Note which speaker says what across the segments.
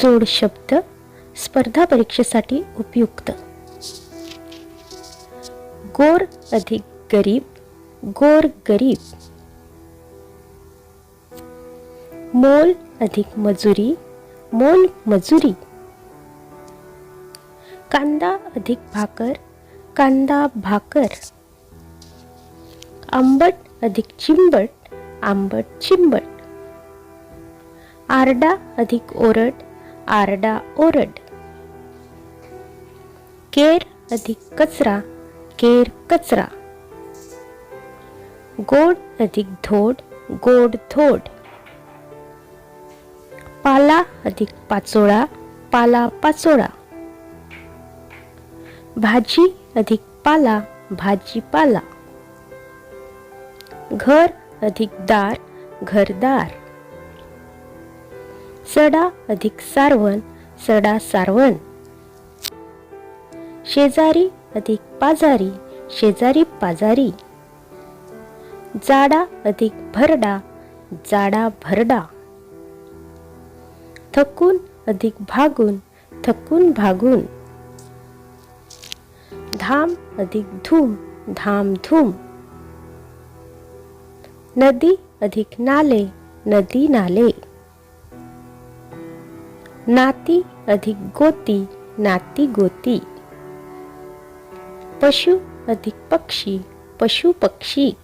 Speaker 1: जोड शब्द स्पर्धा परीक्षेसाठी उपयुक्त. गोर अधिक गरीब गोर गरीब. मोल अधिक मजुरी मोल मजुरी. कांदा अधिक भाकर कांदा भाकर. आंबट अधिक चिंबट आंबट चिंबट. आरडा अधिक ओरड आरडा ओरड. केर अधिक कचरा केर कचरा. गोड अधिक धोड गोड धोड. पाला अधिक पाचोळा पाला पाचोळा. भाजी अधिक पाला भाजी पाला. घर अधिक दार घरदार सडा अधिक सारवण सडा सारवण. शेजारी अधिक पाजारी शेजारी पाजारी. जाडा अधिक भरडा जाडा भरडा. थकून अधिक भागून थकून भागून. धाम अधिक धूम धाम धूम. नदी अधिक नाले नदी नाले. नाती अधिक गोती नाती गोती. पशु अधिक पक्षी पशु पक्षी.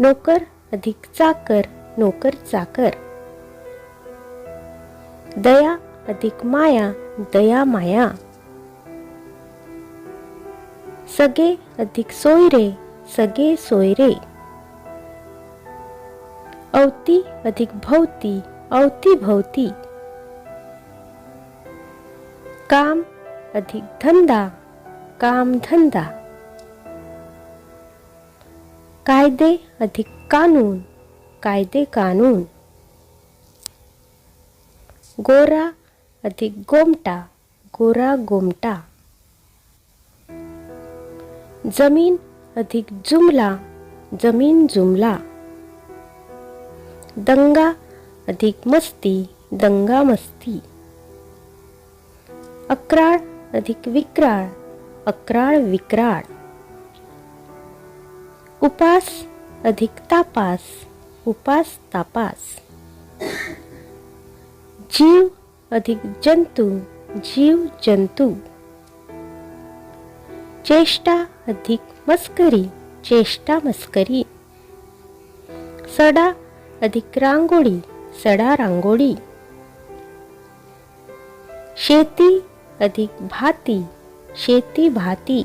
Speaker 1: नोकर अधिक चाकर नोकर चाकर. दया अधिक माया दया माया. सगे अधिक सोयरे सगे सोयरे. अवती अधिक भोवती अवतीभोवती काम अधिक धंदा काम धंदा। कायदे अधिक कानून कायदे कानून। गोरा अधिक गोमटा गोरा गोमटा। जमीन अधिक जुमला जमीन जुमला। दंगा अधिक मस्ती दंगा मस्ती. अक्राळ अधिक विक्राळ अक्राळ विक्राळ. उपास अधिक तापास उपास तापास. जीव अधिक जंतू जीव जंतू. चेष्टा अधिक मस्करी चेष्टा मस्करी. सडा अधिक रांगोळी सडा रांगोळी. शेती अधिक भाती शेती भाती.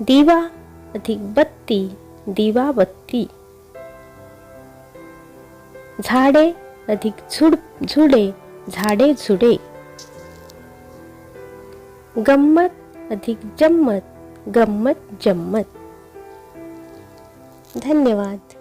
Speaker 1: दिवा अधिक बत्ती दिवा बत्ती. झाडे अधिक झुड झुडे झाडे झुडे. गंमत अधिक जम्मत गंमत जम्मत. धन्यवाद.